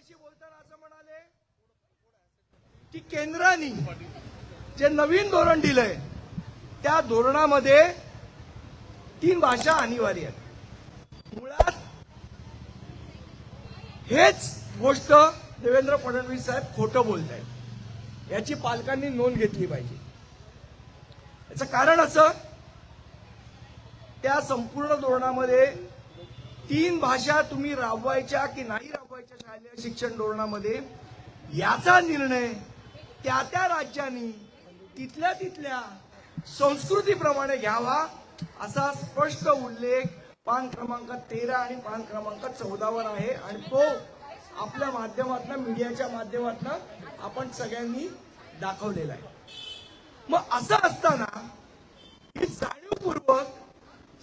माझ्याशी बोलताना असं म्हणाले की केंद्राने जे नवीन धोरण दिलंय त्या धोरणामध्ये तीन भाषा अनिवार्य आहेत. मुळात हेच गोष्ट देवेंद्र फडणवीस साहेब खोटं बोलत आहेत याची पालकांनी नोंद घेतली पाहिजे. याचं कारण असं त्या संपूर्ण धोरणामध्ये तीन भाषा तुम्ही राबवायच्या की नाही राबवायच्या शालेय शिक्षण धोरणामध्ये याचा निर्णय त्या त्या राज्यांनी तिथल्या तिथल्या संस्कृतीप्रमाणे घ्यावा असा स्पष्ट उल्लेख पान क्रमांक तेरा आणि पान क्रमांक चौदावर आहे. आणि तो आपल्या माध्यमातून मीडियाच्या माध्यमातून आपण सगळ्यांनी दाखवलेला आहे. मग असं असताना ही जाणीवपूर्वक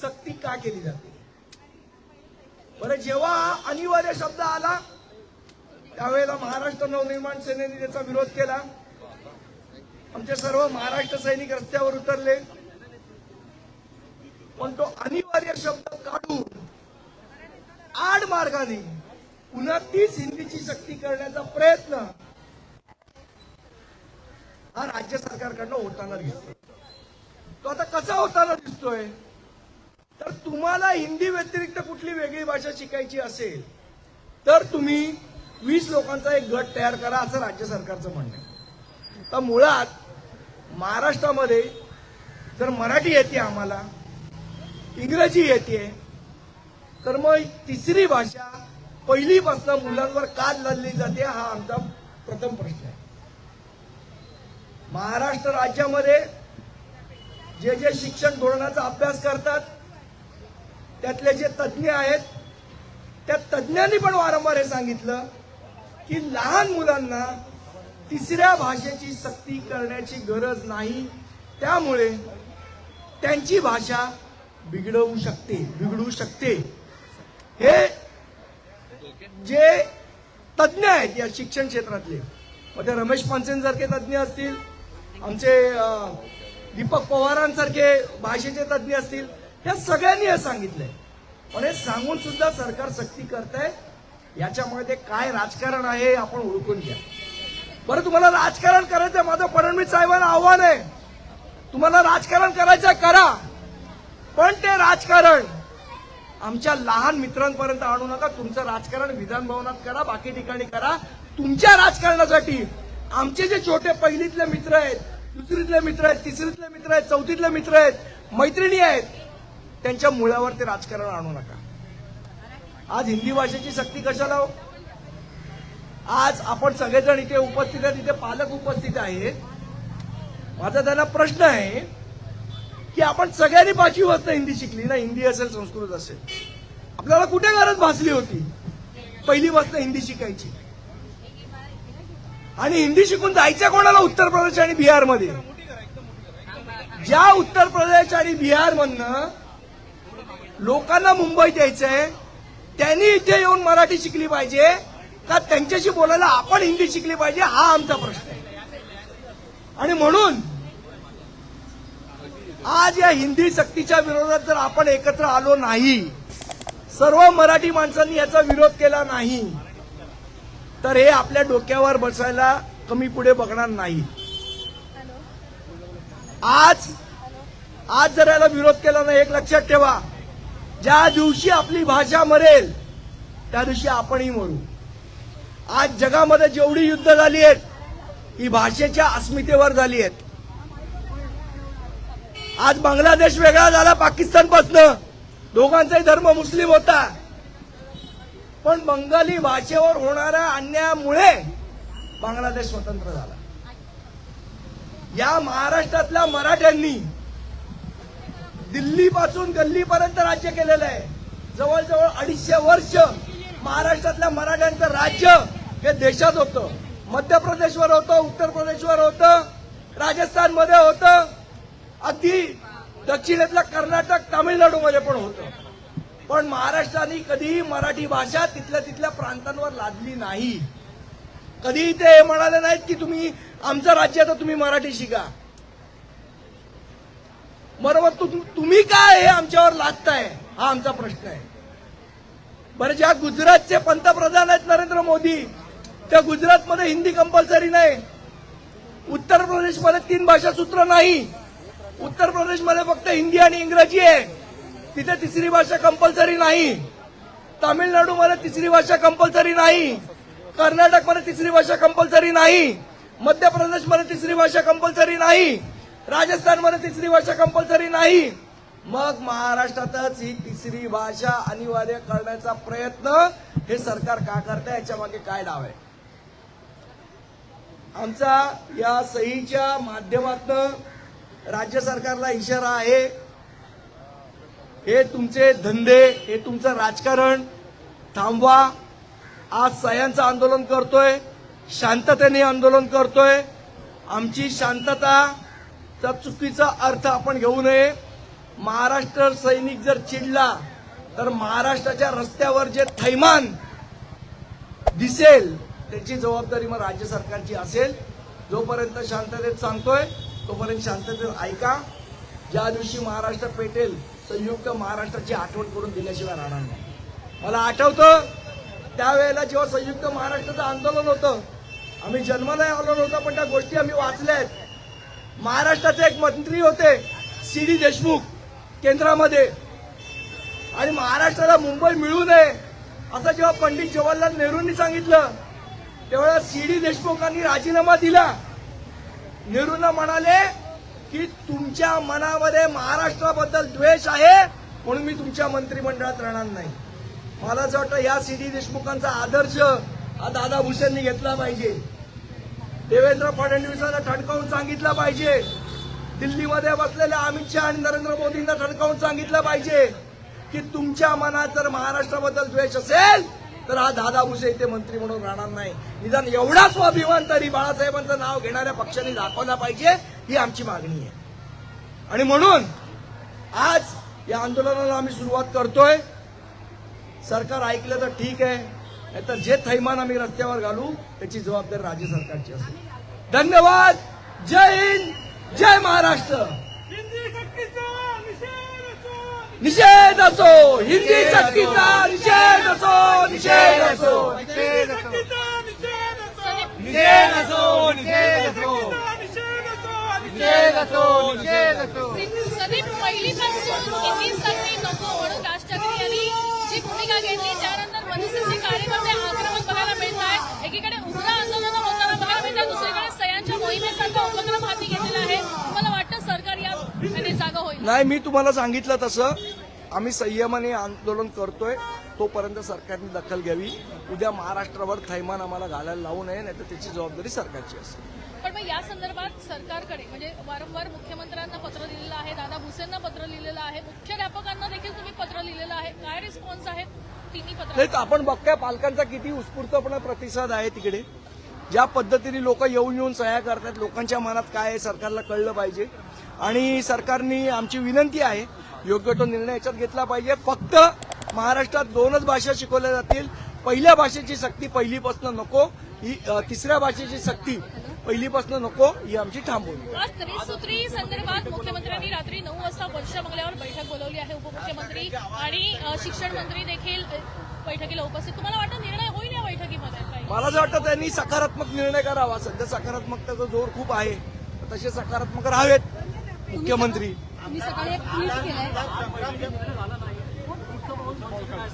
सक्ती का केली जाते? बरं जेव्हा अनिवार्य शब्द आला त्यावेळेला महाराष्ट्र नवनिर्माण सेनेने त्याचा विरोध केला. आमचे सर्व महाराष्ट्र सैनिक रस्त्यावर उतरले. पण तो अनिवार्य शब्द काढून आड मार्गाने पुन्हा तीच हिंदीची शक्ती करण्याचा प्रयत्न हा राज्य सरकारकडनं होताना दिसतो तो आता कसा होताना दिसतोय? तर तुम्हाला हिंदी व्यतिरिक्त कुठली वेगळी भाषा शिकायची असेल तर तुम्ही वीस लोकांचा एक गट तयार करा असं राज्य सरकारचं म्हणणं आहे. तर मुळात महाराष्ट्रामध्ये जर मराठी येते आम्हाला इंग्रजी येते तर मग तिसरी भाषा पहिलीपासून मुलांवर का लादली जाते हा आमचा प्रथम प्रश्न आहे. महाराष्ट्र राज्यामध्ये जे जे शिक्षण धोरणाचा अभ्यास करतात त्यातले जे तज्ज्ञ आहेत त्या तज्ज्ञांनी पण वारंवार हे सांगितलं की लहान मुलांना तिसऱ्या भाषेची सक्ती करण्याची गरज नाही. त्यामुळे त्यांची भाषा बिघडवू शकते बिघडू शकते. हे जे तज्ज्ञ आहेत या शिक्षण क्षेत्रातले मग ते रमेश पानसेंसारखे तज्ज्ञ असतील आमचे दीपक पवारांसारखे भाषेचे तज्ज्ञ असतील या सगळ्यांनी हे सांगितलंय. पण हे सांगून सुद्धा सरकार सक्ती करताय याच्यामुळे ते काय राजकारण आहे हे आपण ओळखून घ्या. बरं तुम्हाला राजकारण करायचं माझं फडणवीस साहेबांना आव्हान आहे. तुम्हाला राजकारण करायचं करा. पण ते राजकारण आमच्या लहान मित्रांपर्यंत आणू नका तुमचं राजकारण विधानभवनात करा बाकी ठिकाणी करा. तुमच्या राजकारणासाठी आमचे जे छोटे पहिलीतले मित्र आहेत दुसरीतले मित्र आहेत तिसरीतले मित्र आहेत चौथीतले मित्र आहेत मैत्रिणी आहेत त्यांच्या मुळावर ते राजकारण आणू नका. आज हिंदी भाषेची सक्ती कशाला हो? आज आपण सगळेजण इथे उपस्थित आहेत इथे पालक उपस्थित आहेत. माझा त्यांना प्रश्न आहे की आपण सगळ्यांनी पाचवी वाजता हिंदी शिकली ना? हिंदी असेल संस्कृत असेल. आपल्याला कुठे गरज भासली होती? पहिली वाजता हिंदी शिकायची. आणि हिंदी शिकून जायचं कोणाला? उत्तर प्रदेश आणि बिहारमध्ये. ज्या उत्तर प्रदेश आणि बिहारमधनं लोकांना मुंबईत यायचंय त्यांनी इथे येऊन मराठी शिकली पाहिजे का त्यांच्याशी बोलायला आपण हिंदी शिकली पाहिजे हा आमचा प्रश्न आहे. आणि म्हणून आज या हिंदी सक्तीच्या विरोधात जर आपण एकत्र आलो नाही सर्व मराठी माणसांनी याचा विरोध केला नाही तर हे आपल्या डोक्यावर बसायला कमी पुढे बघणार नाही. आज आज जर याला विरोध केला नाही एक लक्षात ठेवा. ज्या दिवशी आपली भाषा मरेल त्या दिवशी आपणही मरू. आज जगामध्ये जेवढी युद्ध झाली आहेत ही भाषेच्या अस्मितेवर झाली आहेत. आज बांगलादेश वेगळा झाला पाकिस्तानपासनं. दोघांचाही धर्म मुस्लिम होता. पण बंगाली भाषेवर होणाऱ्या अन्यायामुळे बांगलादेश स्वतंत्र झाला. या महाराष्ट्रातल्या मराठ्यांनी दिल्लीपासून गल्लीपर्यंत राज्य केलेलं आहे. जवळजवळ अडीचशे वर्ष महाराष्ट्रातल्या मराठ्यांचं राज्य हे देशात होतं. मध्य प्रदेशवर होतं उत्तर प्रदेशवर होतं राजस्थानमध्ये होतं अगदी दक्षिणेतल्या कर्नाटक तामिळनाडूमध्ये पण होतं. पण महाराष्ट्राने कधीही मराठी भाषा तिथल्या तिथल्या प्रांतांवर लादली नाही. कधीही ते हे म्हणाले नाहीत की तुम्ही आमचं राज्य आहे तर तुम्ही मराठी शिका. बरोबर तुम- तुम्ही काय हे आमच्यावर लादताय? हा आमचा प्रश्न आहे. बरं ज्या गुजरातचे पंतप्रधान आहेत नरेंद्र मोदी मोदी त्या गुजरातमध्ये हिंदी कंपल्सरी नाही. उत्तर प्रदेशमध्ये तीन भाषा सूत्र नाही. उत्तर प्रदेशमध्ये फक्त हिंदी आणि इंग्रजी आहे. तिथे तिसरी भाषा कंपल्सरी नाही. तामिळनाडूमध्ये तिसरी भाषा कंपल्सरी नाही. कर्नाटकमध्ये तिसरी भाषा कंपल्सरी नाही. मध्य प्रदेशमध्ये तिसरी भाषा कंपल्सरी नाही. राजस्थानमध्ये तिसरी भाषा कंपल्सरी नाही. मग महाराष्ट्रातच ही तिसरी भाषा अनिवार्य करण्याचा प्रयत्न हे सरकार का करतंय? याच्या मागे काय डाव आहे? आमचा या सहीच्या माध्यमातून राज्य सरकारला इशारा आहे. हे तुमचे धंदे हे तुमचं राजकारण थांबवा. आज सह्यांचं आंदोलन करतोय शांततेने आंदोलन करतोय. आमची शांतता त्या चुकीचा अर्थ आपण घेऊ नये. महाराष्ट्र सैनिक जर चिडला तर महाराष्ट्राच्या रस्त्यावर जे थैमान दिसेल त्याची जबाबदारी मग राज्य सरकारची असेल. जोपर्यंत शांततेत सांगतोय तोपर्यंत शांततेत ऐका. ज्या दिवशी महाराष्ट्र पेटेल संयुक्त महाराष्ट्राची आठवण करून दिल्याशिवाय राहणार नाही. मला आठवतं त्यावेळेला जेव्हा संयुक्त महाराष्ट्राचं आंदोलन होतं आम्ही जन्माला आलो नव्हतं पण त्या गोष्टी आम्ही वाचल्या आहेत महाराष्ट्राचे एक मंत्री होते सी डी देशमुख केंद्रामध्ये. आणि महाराष्ट्राला मुंबई मिळू नये असं जेव्हा पंडित जवाहरलाल नेहरूंनी सांगितलं तेव्हा सी डी देशमुखांनी राजीनामा दिला. नेहरूंना म्हणाले की तुमच्या मनामध्ये महाराष्ट्राबद्दल द्वेष आहे म्हणून मी तुमच्या मंत्रिमंडळात राहणार नाही. मला असं वाटतं या सी डी देशमुखांचा आदर्श हा दादा भुसेंनी घेतला पाहिजे. देवेंद्र फडणवीसांना ठणकावून सांगितलं पाहिजे. दिल्लीमध्ये बसलेल्या अमित शहा आणि नरेंद्र मोदींना ठणकावून सांगितलं पाहिजे की तुमच्या मनात जर महाराष्ट्राबद्दल द्वेष असेल तर हा दादा भुसे इथे मंत्री म्हणून राहणार नाही. निदान एवढा स्वाभिमान तरी बाळासाहेबांचं नाव घेणाऱ्या पक्षांनी दाखवला पाहिजे ही आमची मागणी आहे. आणि म्हणून आज या आंदोलनाला आम्ही सुरुवात करतोय. सरकार ऐकलं तर ठीक आहे. नाहीतर जे थैमान आम्ही रस्त्यावर घालू त्याची जबाबदारी राज्य सरकारची असेल धन्यवाद. जय हिंद. जय महाराष्ट्र. निषेध असो. निषेध असो हिंदी सक्तीचा निषेध असो. निषेध असो. निषेध असो. निषेध असो. निषेध असो. निषेध असो. निषेध असो निषेध असो सदीप पहिलीपासून हिंदी सक्ती नको म्हणून ठाकरे यांनी जी भूमिका घेतली त्यानंतर नाही मी तुम्हाला सांगितलं तसं. आम्ही संयमाने आंदोलन करतोय. तोपर्यंत सरकारने दखल घ्यावी. उद्या महाराष्ट्रावर थैमान आम्हाला घालायला लावू नये नाही तर त्याची जबाबदारी सरकारची असेल. पण मग या संदर्भात सरकारकडे म्हणजे वारंवार मुख्यमंत्र्यांना पत्र लिहिलेलं आहे दादा भुसेंना पत्र लिहिलेलं आहे मुख्याध्यापकांना देखील तुम्ही पत्र लिहिलेलं आहे. काय रिस्पॉन्स आहे? तिन्ही पत्र. आपण बघताय पालकांचा किती उत्स्फूर्तपणे प्रतिसाद आहे तिकडे. ज्या पद्धतीने लोक येऊन येऊन सह्या करतात लोकांच्या मनात काय आहे सरकारला कळलं पाहिजे. आणि सरकारने आमची विनंती आहे योग्य तो निर्णय याच्यात घेतला पाहिजे. फक्त महाराष्ट्रात दोनच भाषा शिकवल्या जातील. पहिल्या भाषेची सक्ती पहिलीपासून नको ही तिसऱ्या भाषेची सक्ती पहिलीपासून नको ही आमची थांबवली संदर्भात मुख्यमंत्र्यांनी रात्री नऊ वाजता वर्षा बंगल्यावर बैठक बोलवली आहे उपमुख्यमंत्री आणि शिक्षण मंत्री देखील बैठकीला उपस्थित. तुम्हाला वाटतं निर्णय होईल या बैठकीमध्ये मला असं वाटतं त्यांनी सकारात्मक निर्णय करावा. सध्या सकारात्मकतेचा जोर खूप आहे. तसे सकारात्मक राहावेत. मुख्यमंत्री. मी सकाळी एक ट्विट केलंय.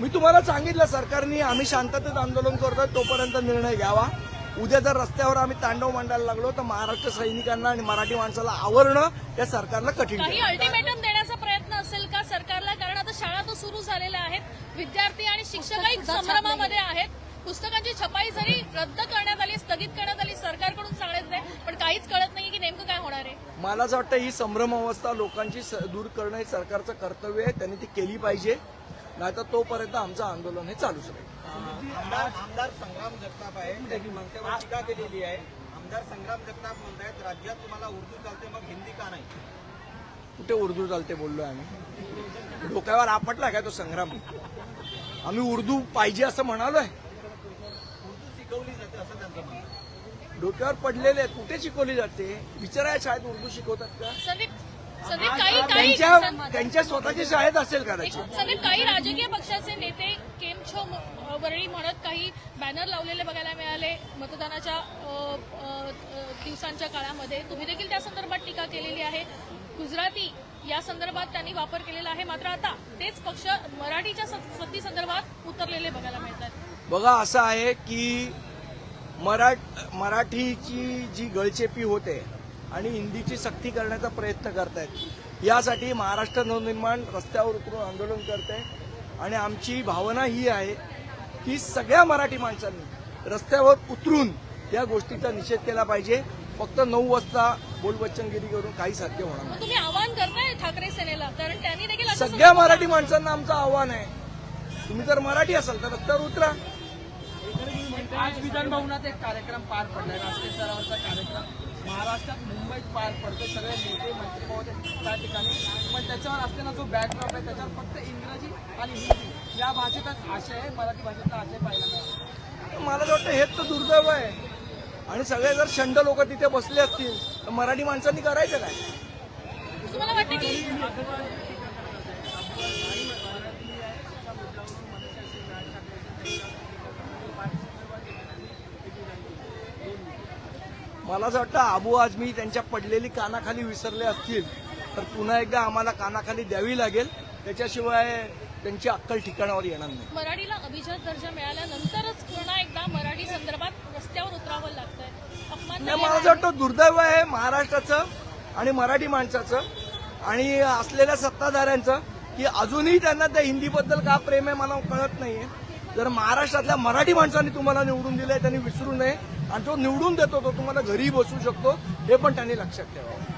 मी तुम्हाला सांगितलं सरकारने आम्ही शांततेत आंदोलन करतोय तोपर्यंत निर्णय घ्यावा. उद्या जर रस्त्यावर आम्ही तांडव मांडायला लागलो तर महाराष्ट्र सैनिकांना आणि मराठी माणसाला आवरणं त्या सरकारला कठीण. अल्टिमेटम देण्याचा प्रयत्न असेल का सरकारला? कारण आता शाळा तर सुरू झालेल्या आहेत. विद्यार्थी आणि शिक्षकही संभ्रमामध्ये आहेत. पुस्तकांची छपाई जरी रद्द करण्यात आली स्थगित करण्यात आली सरकारकडून सांगण्यात आहे पण काहीच कळत नाही की नेमकं काय होणार आहे मला असं वाटतं ही संभ्रम अवस्था लोकांची स- दूर करणं हे सरकारचं कर्तव्य आहे. त्यांनी ती केली पाहिजे. नाहीतर तोपर्यंत आमचं आंदोलन हे चालूच राहील. आमदार आमदार संग्राम जगताप आहे त्यांनी मंत्र्यावर टीका केलेली आहे. आमदार संग्राम जगताप म्हणतायत राज्यात तुम्हाला उर्दू चालते मग हिंदी का नाही? कुठे उर्दू चालते बोललोय आम्ही? डोक्यावर आपटला काय तो संग्राम? आम्ही उर्दू पाहिजे असं म्हणालोय उर्दू शिकवली जाते असं त्यांचं म्हणणं आहे. डोक्यावर पडलेले आहेत. कुठे शिकवली जाते? विचाराय शाळेत उर्दू शिकवतात का? संदीप संदीप काही काही त्यांच्या त्यांच्या स्वतःच्या शाळेत असेल कदाचित संदीप काही राजकीय पक्षाचे नेते केम छो वरळी म्हणत काही बॅनर लावलेले बघायला मिळाले. मतदानाच्या दिवसांच्या काळामध्ये. तुम्ही देखील त्या संदर्भात टीका केलेली आहे. गुजराती या संदर्भात त्यांनी वापर केलेला आहे. मात्र आता तेच पक्ष मराठीच्या सक्ती संदर्भात उतरलेले बघायला मिळतात. बघा असं आहे की मराठ मराठीची जी गळचेपी होते आणि हिंदीची सक्ती करण्याचा प्रयत्न करतायत यासाठी महाराष्ट्र नवनिर्माण रस्त्यावर उतरून आंदोलन करते. आणि आमची भावना ही आहे की सगळ्या मराठी माणसांनी रस्त्यावर उतरून या गोष्टीचा निषेध केला पाहिजे. फक्त नऊ वाजता बोलबच्चनगिरी करून काही साध्य होणार नाही. तुम्ही आवाहन करताय ठाकरे सेनेला कारण त्यांनी देखील सगळ्या मराठी माणसांना आमचं आव्हान आहे. तुम्ही जर मराठी असाल तर रस्त्यावर उतरा. आज विधान भवनात एक कार्यक्रम पार पडलाय. राष्ट्रीय स्तरावरचा कार्यक्रम महाराष्ट्रात मुंबईत पार पडतो सगळे नेते मंत्री महोदय त्या ठिकाणी. पण त्याच्यावर असलेला जो बॅकड्रॉप आहे त्याच्यावर फक्त इंग्रजी आणि हिंदी या भाषेचाच आशय आहे. मराठी भाषेचा आशय पाहायला मिळाला. मला वाटतं हेच तर दुर्दैव आहे. आणि सगळे जर शंड लोक तिथे बसले असतील तर मराठी माणसांनी करायचं काय? तुम्हाला वाटतं की मला असं वाटतं आबू आजमी त्यांच्या पडलेली कानाखाली विसरले असतील तर पुन्हा एकदा आम्हाला कानाखाली द्यावी लागेल. त्याच्याशिवाय त्यांची अक्कल ठिकाणावर येणार नाही. मराठीला अभिजात दर्जा मिळाल्यानंतरच पुन्हा एकदा मराठी संदर्भात रस्त्यावर उतरावं लागतंय. नाही, मला असं. वाटतं दुर्दैव आहे महाराष्ट्राचं आणि मराठी माणसाचं आणि असलेल्या सत्ताधाऱ्यांचं की अजूनही त्यांना त्या हिंदीबद्दल का प्रेम आहे मला कळत नाहीये. जर महाराष्ट्रातल्या मराठी माणसांनी तुम्हाला निवडून दिलंय त्यांनी विसरू नये. आणि तो निवडून देतो तो तुम्हाला घरी बसू शकतो हे पण त्यांनी लक्षात ठेवावं.